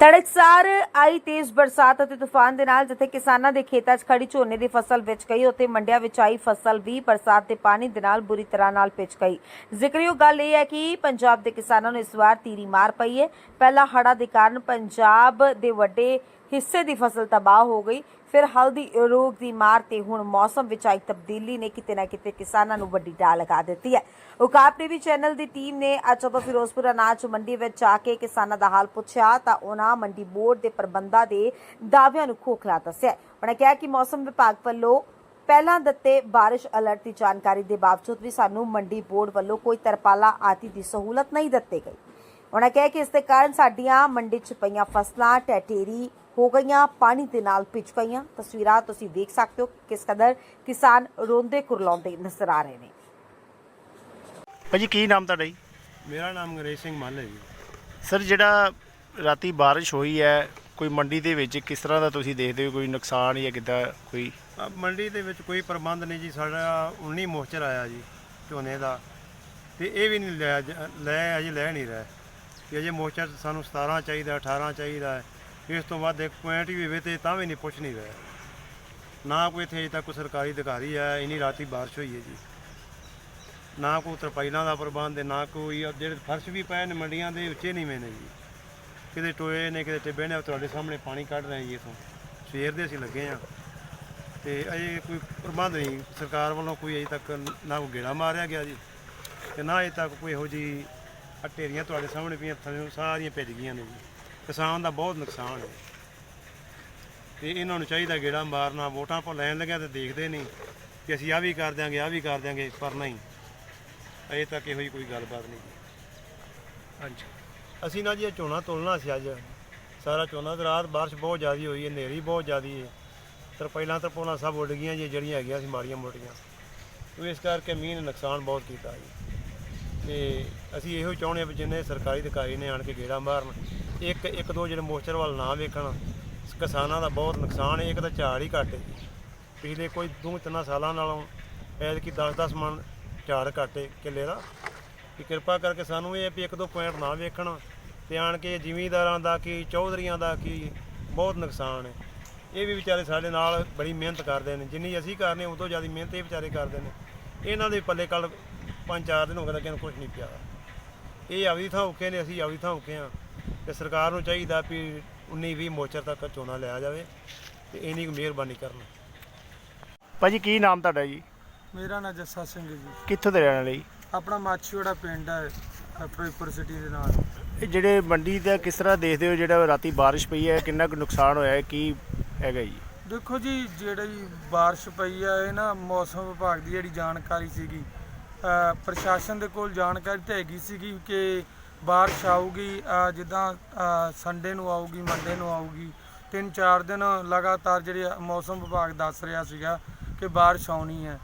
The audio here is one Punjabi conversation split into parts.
ਤੜਕਸਾਰ ਆਈ ਤੇਜ਼ ਬਰਸਾਤ ਅਤੇ ਤੂਫਾਨ ਦੇ ਨਾਲ ਜਿੱਥੇ ਕਿਸਾਨਾਂ ਦੇ ਖੇਤਾਂ 'ਚ ਖੜੀ ਝੋਨੇ ਦੀ ਫਸਲ ਵਿੱਚ ਗਈ, ਉੱਥੇ ਮੰਡੀਆਂ ਵਿੱਚ ਆਈ ਫਸਲ ਵੀ ਬਰਸਾਤ ਦੇ ਪਾਣੀ ਦੇ ਨਾਲ ਬੁਰੀ ਤਰ੍ਹਾਂ ਨਾਲ ਪਿਚ ਗਈ। ਜ਼ਿਕਰਯੋਗ ਗੱਲ ਇਹ ਹੈ ਕਿ ਪੰਜਾਬ ਦੇ ਕਿਸਾਨਾਂ ਨੂੰ ਇਸ ਵਾਰ ਤੀਰੀ ਮਾਰ ਪਈ ਹੈ। ਪਹਿਲਾ ਹੜਾ ਦੇ ਕਾਰਨ ਪੰਜਾਬ ਦੇ ਵੱਡੇ ਹਿੱਸੇ ਦੀ ਫਸਲ ਤਬਾਹ ਹੋ ਗਈ। ਫਿਰ ਹਲਦੀ ਰੋਗ ਦੀ ਮਾਰ ਤੇ ਹੁਣ ਮੌਸਮ ਵਿੱਚ ਆਈ ਤਬਦੀਲੀ ਨੇ ਕਿਤੇ ਨਾ ਕਿਤੇ ਕਿਸਾਨਾਂ ਨੂੰ ਵੱਡੀ ਢਾਹ ਲਗਾ ਦਿੱਤੀ ਹੈ। ਉਕਾਬ ਟੀਵੀ ਚੈਨਲ ਦੀ ਟੀਮ ਨੇ ਅੱਜ ਜਦੋਂ ਫਿਰੋਜ਼ਪੁਰ ਅਨਾਜ ਮੰਡੀ ਵਿੱਚ ਜਾ ਕੇ ਕਿਸਾਨਾਂ ਦਾ ਹਾਲ ਪੁੱਛਿਆ ਤਾਂ ਉਹਨਾਂ ਮੰਡੀ ਬੋਰਡ ਦੇ ਪ੍ਰਬੰਧਾਂ ਦੇ ਦਾਅਵਿਆਂ ਨੂੰ ਖੋਖਲਾ ਦੱਸਿਆ। ਉਹਨਾਂ ਕਿਹਾ ਕਿ ਮੌਸਮ ਵਿਭਾਗ ਵੱਲੋਂ ਪਹਿਲਾਂ ਦਿੱਤੇ ਬਾਰਿਸ਼ ਅਲਰਟ ਦੀ ਜਾਣਕਾਰੀ ਦੇ ਬਾਵਜੂਦ ਵੀ ਸਾਨੂੰ ਮੰਡੀ ਬੋਰਡ ਵੱਲੋਂ ਕੋਈ ਤਰਪਾਲਾ ਆਦਿ ਦੀ ਸਹੂਲਤ ਨਹੀਂ ਦਿੱਤੀ ਗਈ। ਉਹਨਾਂ ਕਿਹਾ ਕਿ ਇਸ ਦੇ ਕਾਰਨ ਸਾਡੀਆਂ ਮੰਡੀ 'ਚ ਪਈਆਂ ਫਸਲਾਂ ਟੈਟੇਰੀ ਹੋ ਗਈਆਂ ਪਾਣੀ ਦੇ ਨਾਲ ਭਿੱਜ ਗਈਆਂ। ਤਸਵੀਰਾਂ ਤੁਸੀਂ ਦੇਖ ਸਕਦੇ ਹੋ ਕਿਸ ਕਦਰ ਕਿਸਾਨ ਰੋਂਦੇ ਕੁਰਲਾਉਂਦੇ ਨਜ਼ਰ ਆ ਰਹੇ ਨੇ। ਭਾਜੀ ਕੀ ਨਾਮ ਤੁਹਾਡਾ ਜੀ? ਮੇਰਾ ਨਾਮ ਅੰਗਰੇਜ਼ ਸਿੰਘ ਮੱਲ ਹੈ ਜੀ। ਸਰ ਜਿਹੜਾ ਰਾਤੀ ਬਾਰਿਸ਼ ਹੋਈ ਹੈ ਕੋਈ ਮੰਡੀ ਦੇ ਵਿੱਚ ਕਿਸ ਤਰ੍ਹਾਂ ਦਾ ਤੁਸੀਂ ਦੇਖਦੇ ਹੋ? ਕੋਈ ਨੁਕਸਾਨ ਜਾਂ ਕਿੱਦਾਂ ਕੋਈ? ਅ, ਮੰਡੀ ਦੇ ਵਿੱਚ ਕੋਈ ਪ੍ਰਬੰਧ ਨਹੀਂ ਜੀ। ਸਾਡਾ 19 ਮੋਚਰ ਆਇਆ ਜੀ ਝੋਨੇ ਦਾ। ਤੇ ਇਹ ਵੀ ਨਹੀਂ ਲਿਆ ਜ- ਲੈ ਅਜੇ ਲੈ ਨਹੀਂ ਰਿਹਾ। ਕਿ ਅਜੇ ਮੋਚਰ ਸਾਨੂੰ 17 ਚਾਹੀਦਾ 18 ਚਾਹੀਦਾ ਇਸ ਤੋਂ ਵੱਧ ਇੱਕ ਪੁਆਇੰਟ ਵੀ ਹੋਵੇ ਤੇ ਤਾਂ ਵੀ ਨਹੀਂ ਪੁੱਛ ਨਹੀਂ ਰਿਹਾ। ਨਾ ਕੋਈ ਇੱਥੇ ਅਜੇ ਤੱਕ ਕੋਈ ਸਰਕਾਰੀ ਅਧਿਕਾਰੀ ਆਇਆ, ਇਨੀ ਰਾਤੀ ਬਾਰਿਸ਼ ਹੋਈ ਹੈ ਜੀ। ਨਾ ਕੋਈ ਤਰਪਾਈਲਾਂ ਦਾ ਪ੍ਰਬੰਧ ਹੈ ਨਾ ਕੋਈ ਜਿਹੜੇ ਫਰਸ਼ ਵੀ ਪਏ ਨੇ ਮੰਡੀਆਂ ਦੇ, ਉੱਚੇ ਨਹੀਂ ਨੇ ਜੀ। ਕਿਤੇ ਟੋਏ ਨੇ, ਕਿਤੇ ਟਿੱਬੇ ਨੇ, ਉਹ ਤੁਹਾਡੇ ਸਾਹਮਣੇ ਪਾਣੀ ਕੱਢ ਰਹੇ ਜੀ ਇਥੋਂ। ਸਵੇਰ ਦੇ ਅਸੀਂ ਲੱਗੇ ਆ ਤੇ ਅਜੇ ਕੋਈ ਪ੍ਰਬੰਧ ਨਹੀਂ। ਸਰਕਾਰ ਵੱਲੋਂ ਕੋਈ ਅਜੇ ਤੱਕ ਨਾ ਕੋਈ ਗੇੜਾ ਮਾਰਿਆ ਗਿਆ ਜੀ। ਤੇ ਨਾ ਅਜੇ ਤੱਕ ਕੋਈ ਇਹੋ ਜੀ ਢੇਰੀਆਂ ਤੁਹਾਡੇ ਸਾਹਮਣੇ ਪਈਆਂ ਥੱਲੇ ਸਾਰੀਆਂ ਭਿੱਜ ਗਈਆਂ ਨੇ ਜੀ। ਕਿਸਾਨ ਦਾ ਬਹੁਤ ਨੁਕਸਾਨ ਹੈ। ਤੇ ਇਹਨਾਂ ਨੂੰ ਚਾਹੀਦਾ ਗੇੜਾ ਮਾਰਨਾ, ਵੋਟਾਂ ਪਾ ਲੈਣ ਲੱਗਿਆ ਤੇ ਦੇਖਦੇ ਨਹੀਂ ਕਿ ਅਸੀਂ ਆ ਵੀ ਕਰ ਦਿਆਂਗੇ ਆ ਵੀ ਕਰ ਦਿਆਂਗੇ, ਪਰ ਨਹੀਂ। ਅਜੇ ਤੱਕ ਇਹੋ ਜਿਹੀ ਕੋਈ ਗੱਲਬਾਤ ਨਹੀਂ ਹਾਂਜੀ। ਅਸੀਂ ਨਾ ਜੀ ਇਹ ਝੋਨਾ ਤੋਲਣਾ ਸੀ ਅੱਜ। ਸਾਰਾ ਝੋਨਾ ਤੇ ਰਾਤ ਬਾਰਿਸ਼ ਬਹੁਤ ਜ਼ਿਆਦੀ ਹੋਈ ਹੈ, ਹਨੇਰੀ ਬਹੁਤ ਜ਼ਿਆਦੀ ਹੈ। ਤੇ ਪਹਿਲਾਂ ਤਾਂ ਪੋਣਾ ਸਭ ਉੱਡ ਗਈਆਂ ਜੀ, ਜਿਹੜੀਆਂ ਹੈਗੀਆਂ ਸੀ, ਮਾੜੀਆਂ ਮੋਟੀਆਂ। ਇਸ ਕਰਕੇ ਮੀਂਹ ਨੇ ਨੁਕਸਾਨ ਬਹੁਤ ਕੀਤਾ ਜੀ। ਤੇ ਅਸੀਂ ਇਹੋ ਚਾਹੁੰਦੇ ਹਾਂ ਵੀ ਜਿੰਨੇ ਸਰਕਾਰੀ ਅਧਿਕਾਰੀ ਨੇ ਆਣ ਕੇ ਗੇੜਾ ਮਾਰਨ, ਇੱਕ ਇੱਕ, ਦੋ ਜਿਹੜੇ ਮੋਸਚਰ ਵੱਲ ਨਾ ਵੇਖਣ, ਕਿਸਾਨਾਂ ਦਾ ਬਹੁਤ ਨੁਕਸਾਨ ਹੈ, ਇੱਕ ਤਾਂ ਝਾੜ ਹੀ ਘੱਟ ਹੈ। ਪਿਛਲੇ ਕੋਈ ਦੋ ਤਿੰਨ ਸਾਲਾਂ ਨਾਲੋਂ ਐਤਕੀ 10-10 ਮਣ ਝਾੜ ਘੱਟ ਹੈ ਕਿੱਲੇ ਦਾ। ਕਿ ਕਿਰਪਾ ਕਰਕੇ ਸਾਨੂੰ ਇਹ ਹੈ ਵੀ ਇੱਕ, ਦੋ ਪੁਆਇੰਟ ਨਾ ਵੇਖਣ ਤੇ ਆਣ ਕੇ ਜ਼ਿਮੀਂਦਾਰਾਂ ਦਾ ਕੀ, ਚੌਧਰੀਆਂ ਦਾ ਕੀ ਬਹੁਤ ਨੁਕਸਾਨ ਹੈ। ਇਹ ਵੀ ਵਿਚਾਰੇ ਸਾਡੇ ਨਾਲ ਬੜੀ ਮਿਹਨਤ ਕਰਦੇ ਨੇ, ਜਿੰਨੀ ਅਸੀਂ ਕਰਨੇ ਉਹ ਤੋਂ ਜ਼ਿਆਦਾ ਮਿਹਨਤ ਇਹ ਵਿਚਾਰੇ ਕਰਦੇ ਨੇ। ਇਹਨਾਂ ਦੇ ਪੱਲੇ ਕੱਲ ਪੰਜ ਚਾਰ ਦਿਨ ਹੋ ਗਏ ਲੱਗੇ ਨੂੰ ਕੁਝ ਨਹੀਂ ਪਿਆ। ਇਹ ਆਵੀ ਥਾਂ ਔਖੇ ਨੇ ਅਸੀਂ ਆਵੀ ਥਾਂ ਔਖੇ ਆ ਤੇ ਸਰਕਾਰ ਨੂੰ ਚਾਹੀਦਾ ਵੀ 19 20 ਮੋਚਰ ਤੱਕ ਝੋਨਾ ਲਿਆ ਜਾਵੇ ਤੇ ਇੰਨੀ ਕੁ ਮਿਹਰਬਾਨੀ ਕਰਨ। ਭਾਜੀ ਕੀ ਨਾਮ ਤੁਹਾਡਾ ਜੀ? ਮੇਰਾ ਨਾਂ ਜੱਸਾ ਸਿੰਘ ਜੀ। ਕਿੱਥੋਂ ਦੇ ਰਹਿਣ ਵਾਲੇ ਜੀ? ਆਪਣਾ ਮਾਛੀਵਾੜਾ ਪਿੰਡ ਹੈ ਫਿਰੋਜ਼ਪੁਰ ਸਿਟੀ ਦੇ ਨਾਲ। ਇਹ ਜਿਹੜੇ ਮੰਡੀ ਦਾ ਕਿਸ ਤਰ੍ਹਾਂ ਦੇਖਦੇ ਹੋ ਜਿਹੜਾ ਰਾਤੀ ਬਾਰਿਸ਼ ਪਈ ਹੈ ਕਿੰਨਾ ਕੁ ਨੁਕਸਾਨ ਹੋਇਆ ਹੈ ਕੀ ਹੈਗਾ ਜੀ? ਦੇਖੋ ਜੀ ਜਿਹੜੀ ਬਾਰਿਸ਼ ਪਈ ਆ ਇਹ ਨਾ ਮੌਸਮ ਵਿਭਾਗ ਦੀ ਜਿਹੜੀ ਜਾਣਕਾਰੀ ਸੀਗੀ ਪ੍ਰਸ਼ਾਸਨ ਦੇ ਕੋਲ ਜਾਣਕਾਰੀ ਤਾਂ ਹੈਗੀ ਸੀਗੀ ਕਿ ਬਾਰਿਸ਼ ਆਊਗੀ ਜਿੱਦਾਂ ਸੰਡੇ ਨੂੰ ਆਊਗੀ ਮੰਡੇ ਨੂੰ ਆਊਗੀ, ਤਿੰਨ ਚਾਰ ਦਿਨ ਲਗਾਤਾਰ ਜਿਹੜੇ ਮੌਸਮ ਵਿਭਾਗ ਦੱਸ ਰਿਹਾ ਸੀਗਾ ਕਿ ਬਾਰਿਸ਼ ਆਉਣੀ ਹੈ।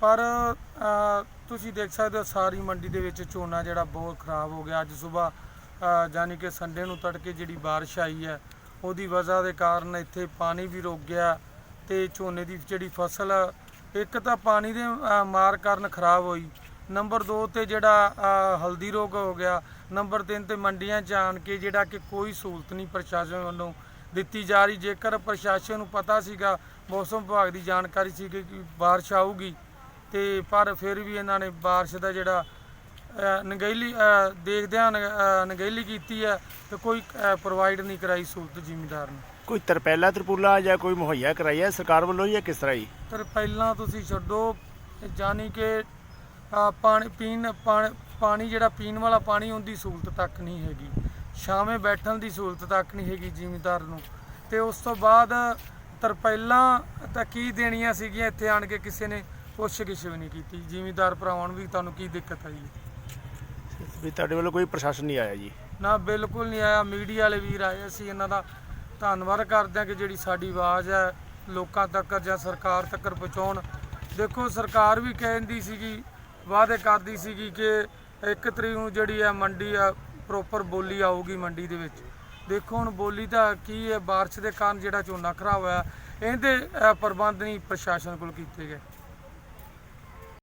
ਪਰ ਤੁਸੀਂ ਦੇਖ ਸਕਦੇ ਹੋ ਸਾਰੀ ਮੰਡੀ ਦੇ ਵਿੱਚ ਝੋਨਾ ਜਿਹੜਾ ਬਹੁਤ ਖਰਾਬ ਹੋ ਗਿਆ। ਅੱਜ ਸਵੇਰ ਯਾਨੀ ਕਿ ਸੰਡੇ ਨੂੰ ਤੜਕੇ ਜਿਹੜੀ ਬਾਰਿਸ਼ ਆਈ ਹੈ, ਉਹਦੀ ਵਜ੍ਹਾ ਦੇ ਕਾਰਨ ਇੱਥੇ ਪਾਣੀ ਵੀ ਰੁਕ ਗਿਆ ਤੇ ਝੋਨੇ ਦੀ ਜਿਹੜੀ ਫਸਲ ਇੱਕ ਤਾਂ ਪਾਣੀ ਦੇ ਅ, ਮਾਰ ਕਾਰਨ ਖਰਾਬ ਹੋਈ। ਨੰਬਰ 2 ਤੇ ਜਿਹੜਾ ਅ, ਹਲਦੀ ਰੋਗ ਹੋ ਗਿਆ। ਨੰਬਰ 3 ਤੇ ਮੰਡੀਆਂ 'ਚ ਆਣ ਕੇ ਜਿਹੜਾ ਕਿ ਕੋਈ ਸਹੂਲਤ ਨਹੀਂ ਪ੍ਰਸ਼ਾਸਨ ਵੱਲੋਂ ਦਿੱਤੀ ਜਾ ਰਹੀ। ਜੇਕਰ ਪ੍ਰਸ਼ਾਸਨ ਨੂੰ ਪਤਾ ਸੀਗਾ ਮੌਸਮ ਵਿਭਾਗ ਦੀ ਜਾਣਕਾਰੀ ਸੀ ਕਿ ਬਾਰਿਸ਼ ਆਊਗੀ ਤੇ ਪਰ ਫਿਰ ਵੀ ਇਹਨਾਂ ਨੇ ਬਾਰਿਸ਼ ਦਾ ਜਿਹੜਾ ਅ, ਨਗੈਲੀ ਅ, ਦੇਖਦਿਆਂ ਨ- ਅ, ਨਗੈਲੀ ਕੀਤੀ ਹੈ ਤੇ ਕੋਈ ਪ੍ਰੋਵਾਈਡ ਨਹੀਂ ਕਰਾਈ ਸਹੂਲਤ ਜ਼ਿਮੀਂਦਾਰ ਨੂੰ। ਕੋਈ ਤਰਪੈਲਾ ਤਰਪੂਲਾ ਜਾਂ ਕੋਈ ਮੁਹੱਈਆ ਕਰਾਈ ਹੈ? ਸਰਕਾਰ ਵੱਲੋਂ ਜਾਂ ਕਿਸ ਤਰ੍ਹਾਂ ਜੀ? ਪਰ ਪਹਿਲਾਂ ਤੁਸੀਂ ਛੱਡੋ ਜਾਨੀ ਕਿ ਪਾਣੀ ਪੀਣ ਪਾਣੀ- ਜਿਹੜਾ ਪੀਣ ਵਾਲਾ ਪਾਣੀ ਉਹਦੀ ਸਹੂਲਤ ਤੱਕ ਨਹੀਂ ਹੈਗੀ। ਛਾਵੇਂ ਬੈਠਣ ਦੀ ਸਹੂਲਤ ਤੱਕ ਨਹੀਂ ਹੈਗੀ ਜ਼ਿਮੀਂਦਾਰ ਨੂੰ। ਤੇ ਉਸ ਤੋਂ ਬਾਅਦ ਤਰਪੈਲਾਂ ਤਾਂ ਕੀ ਦੇਣੀਆਂ ਸੀਗੀਆਂ ਇੱਥੇ ਆਣ ਕੇ ਕਿਸੇ ਨੇ? ਪੁੱਛ ਗਿੱਛ ਵੀ ਨਹੀਂ ਕੀਤੀ। ਜ਼ਿਮੀਂਦਾਰ ਭਰਾਵਾਂ ਨੂੰ ਵੀ ਤੁਹਾਨੂੰ ਕੀ ਦਿੱਕਤ ਆਈ ਹੈ? ਵੀ ਤੁਹਾਡੇ ਵੱਲੋਂ ਕੋਈ ਪ੍ਰਸ਼ਾਸਨ ਨਹੀਂ ਆਇਆ ਜੀ? ਨਾ ਬਿਲਕੁਲ ਨਹੀਂ ਆਇਆ। ਮੀਡੀਆ ਵਾਲੇ ਵੀਰ ਆਏ ਅਸੀਂ ਇਹਨਾਂ ਦਾ। ਧੰਨਵਾਦ ਕਰਦੇ ਹਾਂ ਕਿ ਜਿਹੜੀ ਸਾਡੀ ਆਵਾਜ਼ ਹੈ ਲੋਕਾਂ ਤੱਕ ਜਾਂ ਸਰਕਾਰ ਤੱਕ ਪਹੁੰਚਾਉਣ। ਦੇਖੋ, ਸਰਕਾਰ ਵੀ ਕਹਿੰਦੀ ਸੀਗੀ, ਵਾਅਦੇ ਕਰਦੀ ਸੀਗੀ ਕਿ ਇੱਕ ਤਰੀਕ ਨੂੰ ਜਿਹੜੀ ਹੈ ਮੰਡੀ ਆ ਪ੍ਰੋਪਰ ਬੋਲੀ ਆਊਗੀ ਮੰਡੀ ਦੇ ਵਿੱਚ। ਦੇਖੋ, ਹੁਣ ਬੋਲੀ ਤਾਂ ਕੀ ਹੈ, ਬਾਰਿਸ਼ ਦੇ ਕਾਰਨ ਜਿਹੜਾ ਝੋਨਾ ਖਰਾਬ ਹੋਇਆ, ਇਹਦੇ ਪ੍ਰਬੰਧ ਨਹੀਂ ਪ੍ਰਸ਼ਾਸਨ ਕੋਲ ਕੀਤੇ ਗਏ।